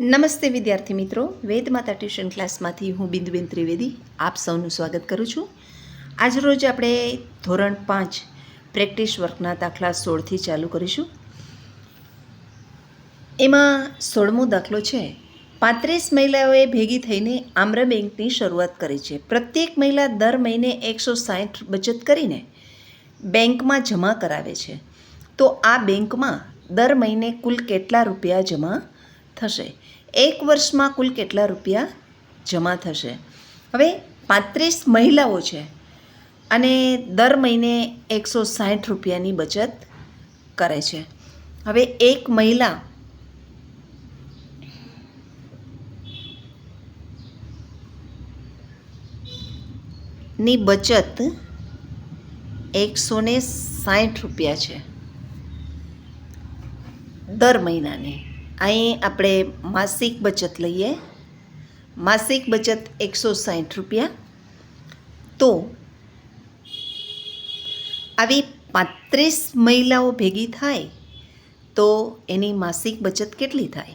નમસ્તે વિદ્યાર્થી મિત્રો. વેદમાતા ટ્યુશન ક્લાસમાંથી હું બિંદુબેન ત્રિવેદી આપ સૌનું સ્વાગત કરું છું. આજરોજ આપણે ધોરણ પાંચ પ્રેક્ટિસ વર્કના દાખલા સોળથી ચાલુ કરીશું. એમાં સોળમો દાખલો છે. પાંત્રીસ મહિલાઓએ ભેગી થઈને આમ્ર બેંકની શરૂઆત કરી છે. પ્રત્યેક મહિલા દર મહિને એકસો સાઠ બચત કરીને બેંકમાં જમા કરાવે છે. તો આ બેંકમાં દર મહિને કુલ કેટલા રૂપિયા જમા થશે. એક વર્ષમાં કુલ કેટલા રૂપિયા જમા થશે? હવે પાંત્રીસ મહિલાઓ છે અને દર મહિને એકસો સાઠ રૂપિયાની બચત કરે છે. હવે એક મહિલા ની બચત એકસો ને સાઠ રૂપિયા છે. દર મહિનાની. અહીં આપણે માસિક બચત લઈએ. માસિક બચત એકસો સાઠ રૂપિયા. તો આવી પાંત્રીસ મહિલાઓ ભેગી થાય તો એની માસિક બચત કેટલી થાય?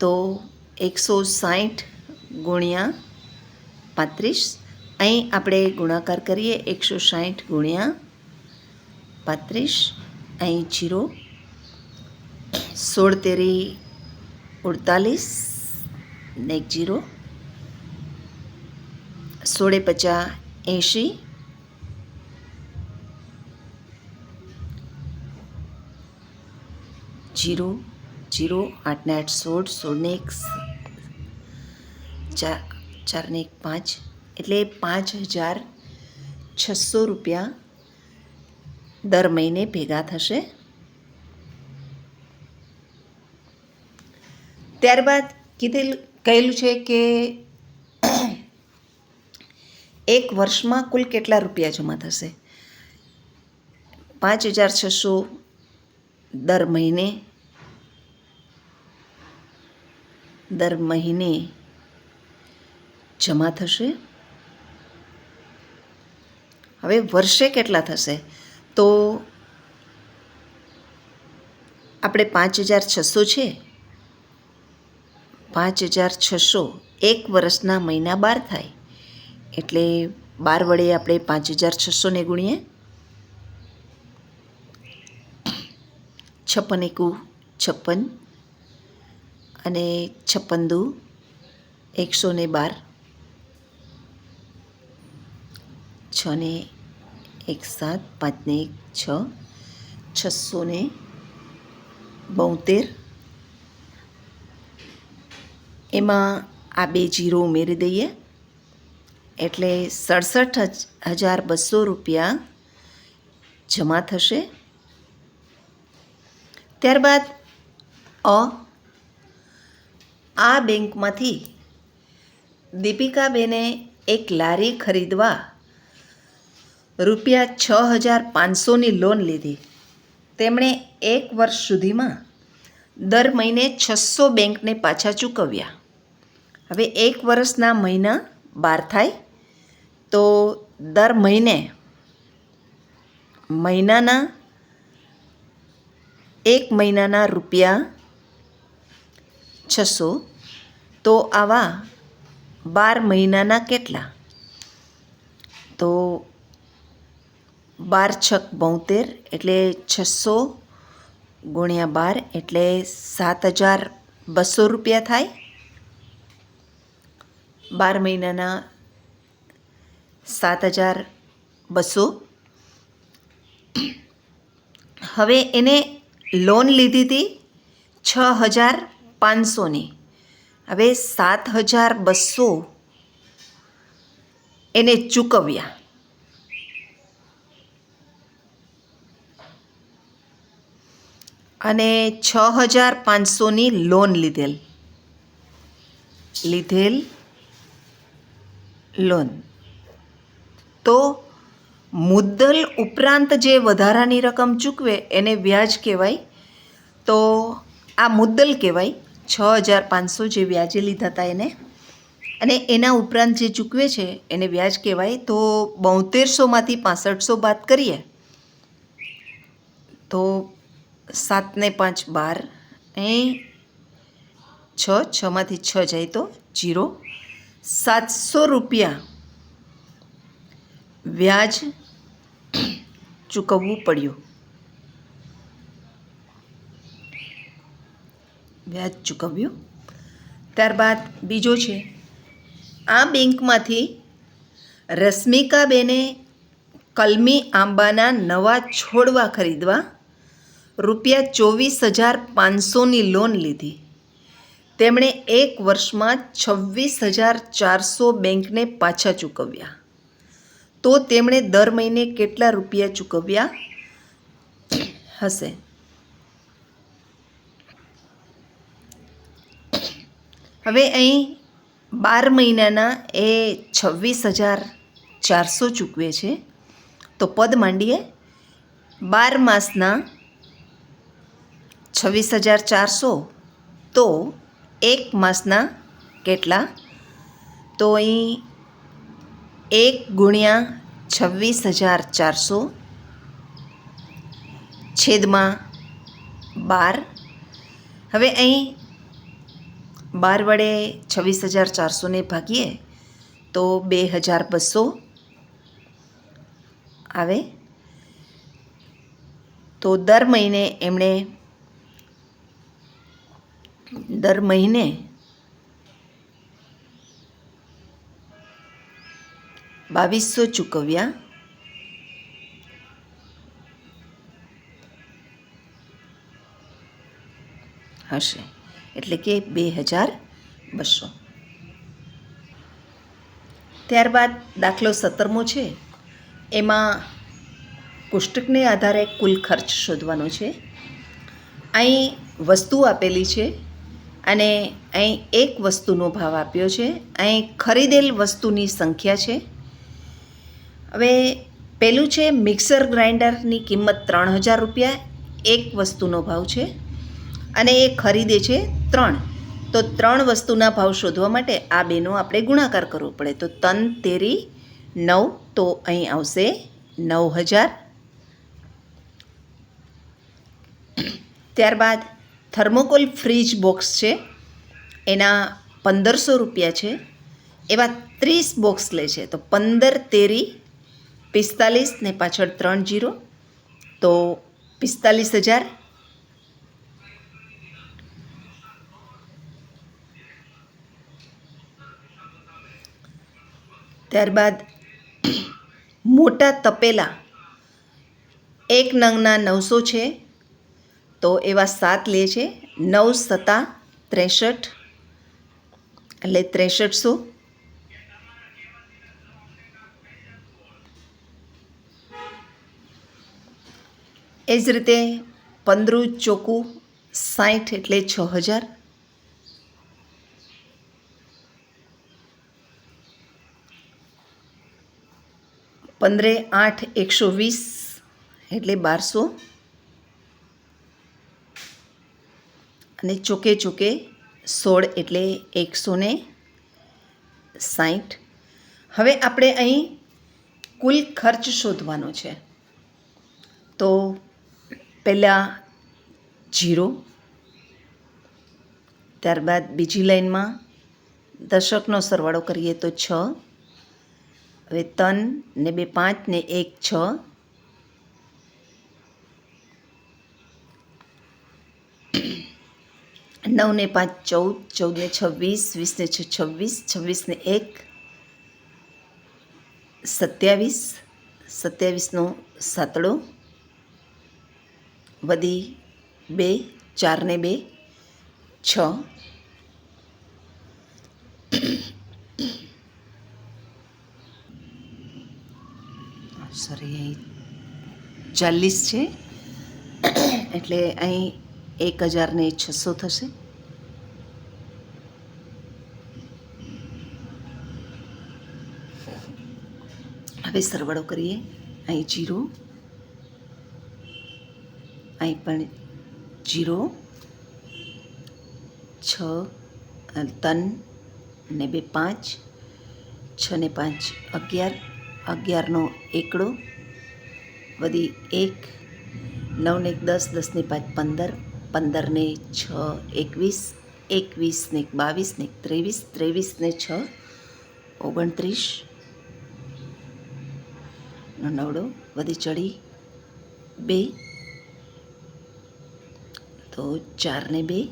તો એકસો સાઠ ગુણ્યા પાંત્રીસ. અહીં આપણે ગુણાકાર કરીએ. એકસો સાઠ ગુણ્યા પાંત્રીસ. અહીં જીરો. સોળ તેરી અડતાલીસ ને એક જીરો. સોળે પચાસ એંશી. જીરો જીરો આઠને આઠ, સોળ સોળને એક, ચાર ચારને એક, પાંચ. એટલે પાંચ હજાર છસો રૂપિયા દર મહિને ભેગા થશે. ત્યારબાદ કીધેલ, કહેલું છે કે એક વર્ષમાં કુલ કેટલા રૂપિયા જમા થશે? પાંચ હજાર છસો દર મહિને. દર મહિને જમા થશે? હવે વર્ષે કેટલા થશે? તો આપણે પાંચ હજાર છસો છે. પાંચ હજાર છસો. એક વર્ષના મહિના બાર થાય. એટલે બાર વડે આપણે પાંચ હજાર છસોને ગુણીએ. છપ્પન એકુ છપ્પન અને છપ્પન દુ એકસો ને બાર. છ ને એક સાત, પાંચને એક છ છસો ને બોતેર. એમાં આ બે જીરો ઉમેરી દઈએ. એટલે સડસઠ હજાર બસો રૂપિયા જમા થશે. ત્યારબાદ અ, આ બેંકમાંથી દીપિકાબેને એક લારી ખરીદવા રૂપિયા છ હજાર પાંચસોની લોન લીધી. તેમણે એક વર્ષ સુધીમાં દર મહિને છસો બેંકને પાછા ચૂકવ્યા. હવે એક વર્ષના મહિના બાર થાય, તો દર મહિને મહિનાના, એક મહિનાના રૂપિયા છસો. તો આવા બાર મહિનાના કેટલા? તો બાર છક બોતેર એટલે છસો ગુણ્યા બાર એટલે સાત હજાર બસો રૂપિયા થાય. બાર મહિનાના સાત હજાર બસો. હવે એને લોન લીધી હતી છ હજાર પાંચસોની. હવે સાત હજાર બસો એને ચૂકવ્યા. અને છ હજાર પાંચસોની લોન લીધેલ. લીધેલ લોન. તો મુદ્દલ ઉપરાંત જે વધારાની રકમ ચૂકવે એને વ્યાજ કહેવાય. તો આ મુદ્દલ કહેવાય છ હજાર પાંચસો જે વ્યાજે લીધા હતા એને. અને એના ઉપરાંત જે ચૂકવે છે એને વ્યાજ કહેવાય. તો બોતેરસોમાંથી પાસઠસો બાદ કરીએ. તો સાતને પાંચ બાર. એ છ, છમાંથી છ જાય તો જીરો. સાતસો રૂપિયા વ્યાજ ચૂકવવું પડ્યું. વ્યાજ ચૂકવ્યું. ત્યારબાદ બીજો છે, આ બેંકમાંથી રશ્મિકાબેને કલમી આંબાના નવા છોડવા ખરીદવા રૂપિયા ચોવીસ હજાર પાંચસોની લોન લીધી. તેમણે એક વર્ષમાં છવ્વીસ હજાર ચારસો બેંકને પાછા ચૂકવ્યા. તો તેમણે દર મહિને કેટલા રૂપિયા ચૂકવ્યા? હશે. હવે અહીં બાર મહિનાના એ છવ્વીસ હજાર ચારસો ચૂકવે છે. તો પદ માંડીએ. બાર માસના છવ્વીસ હજાર ચારસો. તો એક માસના કેટલા? તો અહીં એક ગુણ્યા છવ્વીસ હજાર ચારસો છેદમાં બાર. હવે અહીં બાર વડે છવ્વીસ હજાર ચારસોને ભાગીએ તો બે હજાર બસો આવે. તો દર મહિને એમણે દર મહિને બાવીસો ચૂકવ્યા. હશે. એટલે કે બે હજાર બસો. ત્યારબાદ દાખલો સત્તરમો છે. એમાં કોષ્ટકને આધારે કુલ ખર્ચ શોધવાનો છે. અહીં વસ્તુ આપેલી છે. અને અહીં એક વસ્તુનો ભાવ આપ્યો છે. અહીં ખરીદેલ વસ્તુની સંખ્યા છે. હવે પેલું છે મિક્સર ગ્રાઇન્ડરની કિંમત ત્રણ હજાર રૂપિયા. એક વસ્તુનો ભાવ છે અને એ ખરીદે છે ત્રણ. તો ત્રણ વસ્તુના ભાવ શોધવા માટે આ બેનો આપણે ગુણાકાર કરવો પડે. તો તન, તેરી, નવ, તો અહીં આવશે નવ હજાર. ત્યારબાદ થર્મોકોલ ફ્રીજ બોક્સ છે. એના પંદરસો રૂપિયા છે. એવા ત્રીસ બોક્સ લે છે. તો પંદર, તેરી, પિસ્તાલીસ ને પાછળ ત્રણ જીરો. તો પિસ્તાલીસ હજાર. ત્યારબાદ મોટા તપેલા. એક નંગના નવસો છે. તો એવા સાત લે છે. નવ સત્તા, ત્રેસઠ. એટલે ત્રેસઠસો એ જ રીતે પંદરું, ચોકું સાઠ એટલે છ હજાર. પંદરે આઠ એકસો વીસ એટલે બારસો. અને ચોકે ચોકે સોળ એટલે એકસો ને સાઠ હવે આપણે અહીં કુલ ખર્ચ શોધવાનો છે. તો પહેલાં જીરો, ત્યારબાદ બીજી લાઈનમાં દશકનો સરવાળો કરીએ તો છ, હવે ત્રણ ને બે પાંચ ને એક છ નવ ને પાંચ, ચૌદ ચૌદ ને છવ્વીસ વીસ ને છ, છવ્વીસ છવ્વીસ ને એક, સત્યાવીસ, સત્યાવીસનો સાતડો, વધી બે ચાર ને બે, છ. સોરી અહીં ચાલીસ છે. એટલે અહીં એક હજાર ને છસો થશે. હવે સરવાળો કરીએ. અહીં જીરો. અહીં પણ જીરો. છ તન ને બે, પાંચ. છ ને પાંચ, અગિયાર. અગિયારનો એકડો. વધી એક. નવ ને એક, દસ દસ ને પાંચ, પંદર. પંદર ને છ, એકવીસ. એકવીસ ને એક બાવીસ ને એક, ત્રેવીસ. ત્રેવીસ ને છ, ઓગણત્રીસ. નવડો વધી ચડી, બે. તો ચાર ને બે,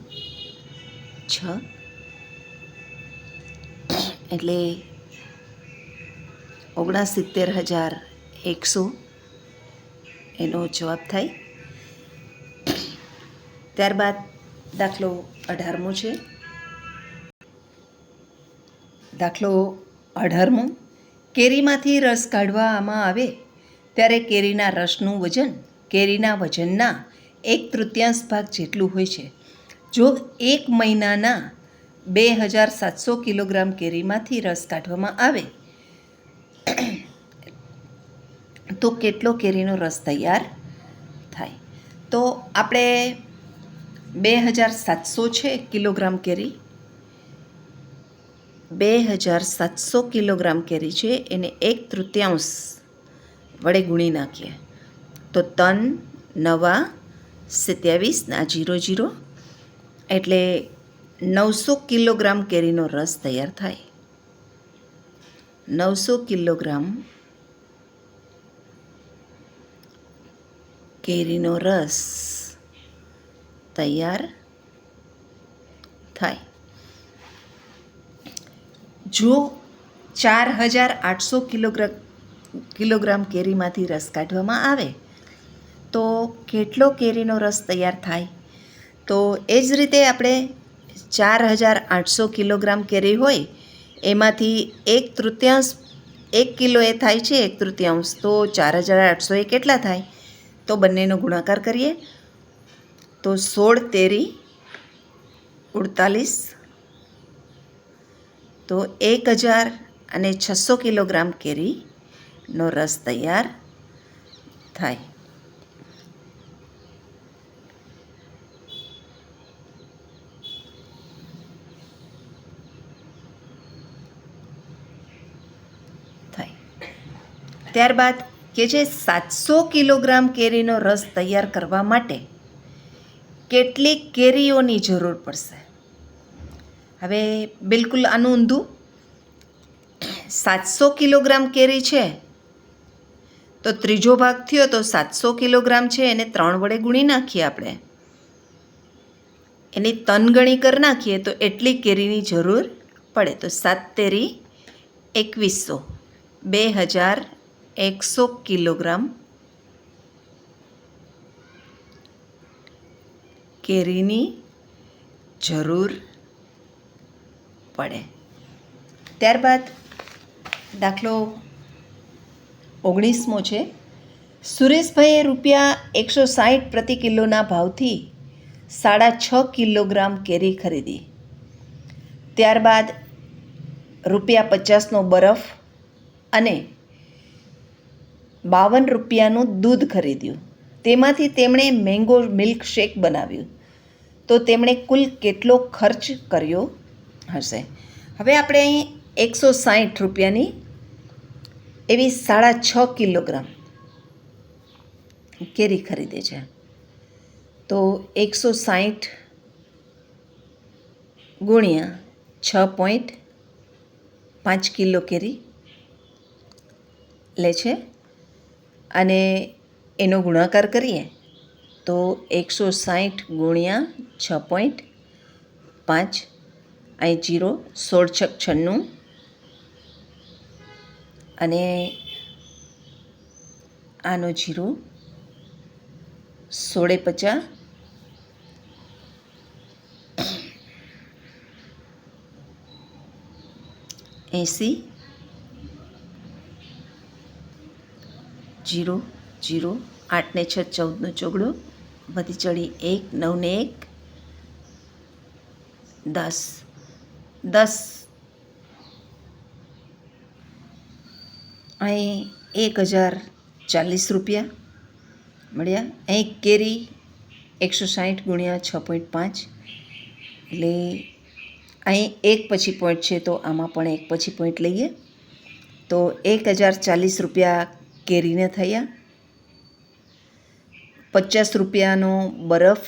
છ. એટલે ઓગણસિત્તેર હજાર એકસો. એનો જવાબ થાય. ત્યારબાદ દાખલો અઢારમો છે. દાખલો અઢારમો. કેરીમાંથી રસ કાઢવામાં આવે? ત્યારે કેરીના રસનું વજન, કેરીના વજનના એક તૃતીયાંશ ભાગ જેટલું હોય છે. જો એક મહિનાના બે હજાર સાતસો કિલોગ્રામ કેરીમાંથી રસ કાઢવામાં આવે, તો કેટલો કેરીનો રસ તૈયાર થાય? તો આપણે બે હજાર સાતસો છે કિલોગ્રામ કેરી. બે હજાર સાતસો કિલોગ્રામ કેરી છે, એને એક તૃતીયાંશ વડે ગુણી નાખીએ. તો તન, નવા, સત્યાવીસ ના જીરો જીરો, એટલે નવસો કિલોગ્રામ કેરીનો રસ તૈયાર થાય. નવસો કિલોગ્રામ કેરીનો રસ તૈયાર થાય. જો ચાર હજાર આઠસો કિલોગ્રામ કિલોગ્રામ કેરીમાંથી રસ કાઢવામાં આવે? તો કેટલો કેરીનો રસ તૈયાર થાય? તો એ જ રીતે આપણે ચાર હજાર આઠસો કિલોગ્રામ કેરી હોય, એમાંથી એક તૃતીયાંશ, એક કિલો એ થાય છે, એક તૃતીયાંશ. તો ચાર હજાર આઠસો એ કેટલા થાય? તો બંનેનો ગુણાકાર કરીએ. તો સોળ તેરી ઉડતાલીસ. તો એક હજાર અને છસો કિલોગ્રામ કેરીનો રસ તૈયાર થાય. થાય. ત્યારબાદ કે જે સાતસો કિલોગ્રામ કેરીનો રસ તૈયાર કરવા માટે કેટલી કેરીઓની જરૂર પડશે? હવે બિલકુલ આનું ઊંધું સાતસો કિલોગ્રામ કેરી છે. તો ત્રીજો ભાગ થયો તો સાતસો કિલોગ્રામ છે, એને ત્રણ વડે ગુણી નાખીએ આપણે. એની તનગણી કરી નાખીએ તો એટલી કેરીની જરૂર પડે. તો સાત તેરી એકવીસો. બે હજાર એકસો કિલોગ્રામ કેરીની જરૂર પડે. ત્યારબાદ દાખલો ઓગણીસમો છે. સુરેશભાઈએ રૂપિયા એકસો સાઠ પ્રતિ કિલોના ભાવથી સાડા છ કિલોગ્રામ કેરી ખરીદી. ત્યારબાદ રૂપિયા પચાસનો બરફ અને બાવન રૂપિયાનું દૂધ ખરીદ્યું. તેમાંથી તેમણે મેંગો મિલ્ક શેક બનાવ્યું. તો તેમણે કુલ કેટલો ખર્ચ કર્યો હશે? હવે આપણે અહીં એકસો સાઠ રૂપિયાની એવી સાડા છ કિલોગ્રામ કેરી ખરીદે છે. તો એકસો સાઠ ગુણ્યા છ પોઈન્ટ પાંચ કિલો કેરી લે છે. અને એનો ગુણાકાર કરીએ તો એકસો સાઠ ગુણ્યા છ પોઈન્ટ પાંચ અહીં જીરો સોળ છક છન્નું અને આનો જીરો સોળે પચાસ. એંસી. જીરો જીરો, આઠ ને છ, ચૌદનો ચોગડો. વધી ચડી એક નવ ને એક, દસ. દસ. અહીં એક હજાર ચાલીસ રૂપિયા મળ્યા. અહીં કેરી એકસો સાઠ ગુણ્યા છ પોઈન્ટ પાંચ. એટલે અહીં એક પછી પોઈન્ટ છે તો આમાં પણ એક પછી પોઈન્ટ લઈએ. તો એક હજાર ચાલીસ રૂપિયા કેરીને થયા. પચાસ રૂપિયાનો બરફ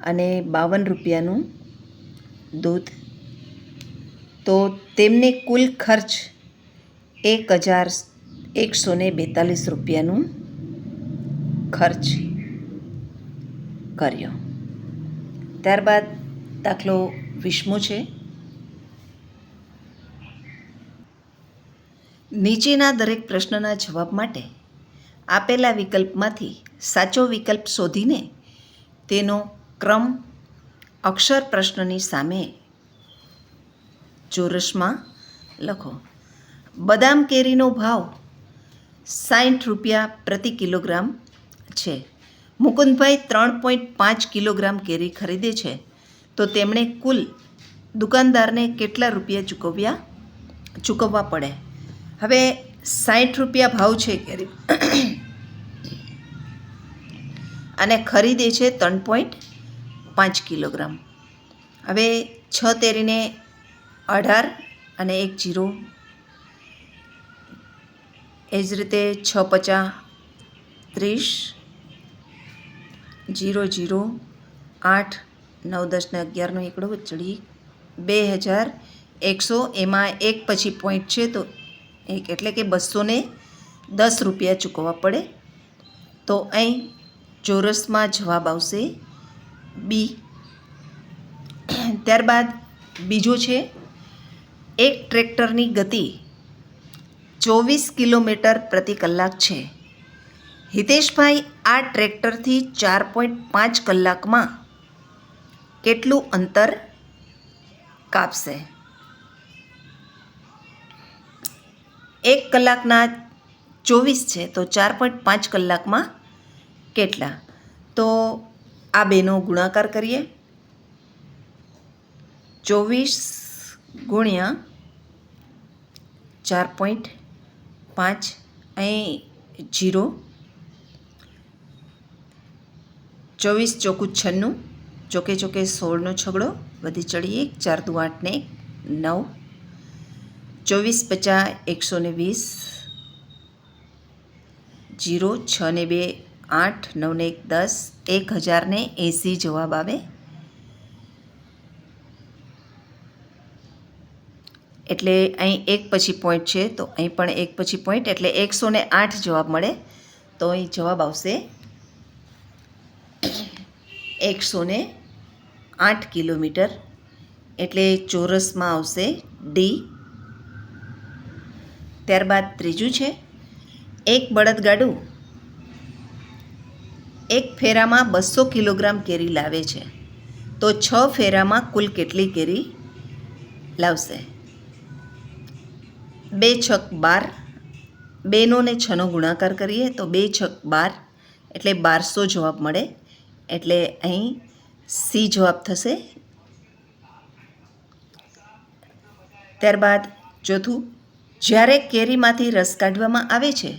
અને બાવન રૂપિયાનું દૂધ. તો તેમને કુલ ખર્ચ એક હજાર એકસો ને બેતાલીસ રૂપિયાનું ખર્ચ કર્યો. ત્યારબાદ દાખલો વીસમો છે. નીચેના દરેક પ્રશ્નના જવાબ માટે આપેલા વિકલ્પમાંથી સાચો વિકલ્પ શોધીને તેનો ક્રમ અક્ષર પ્રશ્નની સામે ચોરસમાં લખો, બદામ કેરીનો ભાવ સાઠ રૂપિયા પ્રતિ કિલોગ્રામ છે. મુકુંદભાઈ ત્રણ પોઈન્ટ પાંચ કિલોગ્રામ કેરી ખરીદે છે. તો તેમણે કુલ દુકાનદારને કેટલા રૂપિયા ચૂકવ્યા? ચૂકવવા પડે. હવે સાઠ રૂપિયા ભાવ છે કેરી. અને ખરીદે છે ત્રણ પોઈન્ટ પાંચ કિલોગ્રામ. હવે છ તેરીને અઢાર અને એક જીરો. એ જ રીતે છ પચાસ ત્રીસ, જીરો જીરો, આઠ, નવ, દસ ને અગિયારનો એકડો ચડી બે હજાર એકસો. એમાં એક પછી પોઈન્ટ છે તો એક એટલે કે બસો ને દસ રૂપિયા ચૂકવવા પડે. તો અહીં ચોરસમાં જવાબ આવશે બી. ત્યારબાદ બીજો છે એક ટ્રેક્ટરની ગતિ ચોવીસ કિલોમીટર પ્રતિ કલાક છે. હિતેશભાઈ, આ ટ્રેક્ટરથી ચાર પોઈન્ટ પાંચ કલાકમાં કેટલું અંતર કાપશે? એક કલાકના ચોવીસ છે, તો ચાર પોઈન્ટ પાંચ કલાકમાં કેટલા? તો આ બેનો ગુણાકાર કરીએ. ચોવીસ ગુણ્યા ચાર પોઈન્ટ પાંચ. અહીં જીરો. ચોવીસ ચોકું છન્નું. ચોકે ચોકે સોળનો છગડો. વધી ચડી એક ચાર દુ આઠ ને એક, નવ. ચોવીસ પચાસ એકસો ને વીસ. જીરો છ ને બે આઠ નવ ને એક દસ. એક હજાર ને એંસી જવાબ આવે. એટલે અહીં એક પછી પોઈન્ટ છે, તો અહીં પણ એક પછી પોઈન્ટ એટલે એકસો ને આઠ જવાબ મળે. તો અહીં જવાબ આવશે એકસો ને આઠ કિલોમીટર. એટલે ચોરસમાં આવશે ડી ત્યારબાદ ત્રીજું છે, એક બળદગાડું એક ફેરામાં બસો કિલોગ્રામ કેરી લાવે છે. તો છ ફેરામાં કુલ કેટલી કેરી લાવશે? બે છક બાર. બેનો ને છનો ગુણાકાર કરીએ તો બે છક બાર એટલે બારસો જવાબ મળે. એટલે અહીં સી જવાબ થશે. ત્યારબાદ ચોથું, જ્યારે કેરીમાંથી રસ કાઢવામાં આવે છે,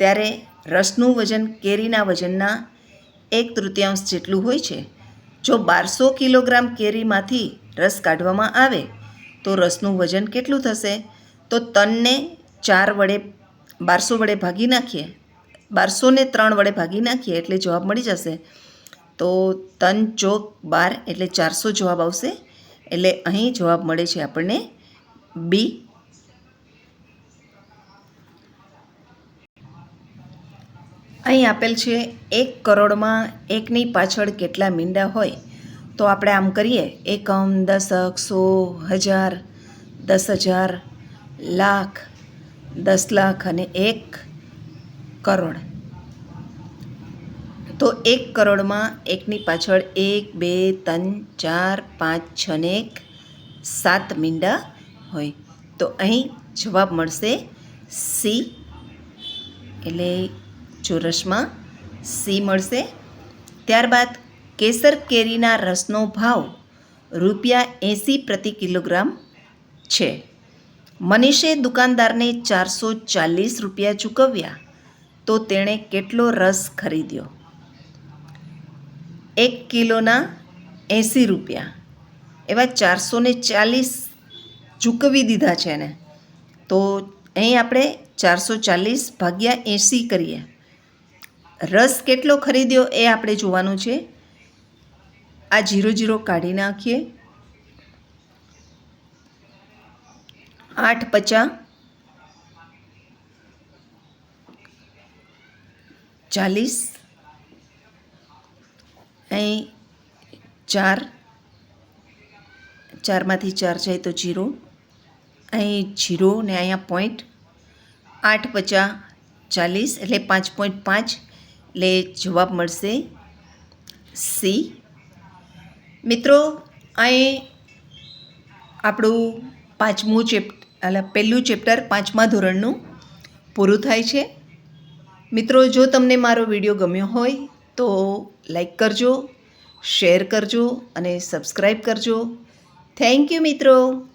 ત્યારે રસનું વજન કેરીના વજનના એક તૃતીયાંશ જેટલું હોય છે. જો બારસો કિલોગ્રામ કેરીમાંથી રસ કાઢવામાં આવે તો રસનું વજન કેટલું થશે? તો તનને ચાર વડે, બારસો વડે ભાગી નાખીએ. બારસોને ત્રણ વડે ભાગી નાખીએ એટલે જવાબ મળી જશે. તો તન ચોક બાર એટલે ચારસો જવાબ આવશે. એટલે અહીં જવાબ મળે છે આપણને બી. અહીં આપેલ છે, એક કરોડમાં એકની પાછળ કેટલા મીંડા હોય? તો આપણે આમ કરીએ. એકમ, દશક સો હજાર, દસ હજાર, લાખ, દસ લાખ અને એક કરોડ. તો એક કરોડમાં એકની પાછળ એક, બે, ત્રણ, ચાર, પાંચ, છ ને એક, સાત મીંડા હોય. તો અહીં જવાબ મળશે સી. એટલે ચોરસમાં સી મળશે. ત્યારબાદ કેસર કેરીના રસનો ભાવ રૂપિયા એંસી પ્રતિ કિલોગ્રામ છે. મનીષે દુકાનદારને ચારસો ચાલીસ રૂપિયા ચૂકવ્યા તો તેણે કેટલો રસ ખરીદ્યો? એક કિલોના એંસી રૂપિયા. એવા ચારસો ચાલીસ ચૂકવી દીધા છે ને તો અહીં આપણે ચારસો ચાલીસ ભાગ્યા એંસી કરીએ. રસ કેટલો ખરીદ્યો એ આપણે જોવાનું છે. આ જીરો જીરો કાઢી નાખીએ. આઠ પચાસ ચાલીસ. અહીં ચાર. ચારમાંથી ચાર જાય તો જીરો. અહીં જીરો ને અહીંયા પોઈન્ટ. આઠ પચાસ ચાલીસ એટલે પાંચ પોઈન્ટ પાંચ. એટલે જવાબ મળશે સી. મિત્રો અહીં આપણું પાંચમું ચેપ એટલે પહેલું ચેપ્ટર પાંચમા ધોરણનું પૂરું થાય છે. મિત્રો, જો તમને મારો વીડિયો ગમ્યો હોય, તો લાઈક કરજો, શેર કરજો અને સબસ્ક્રાઈબ કરજો. થેન્ક યુ મિત્રો.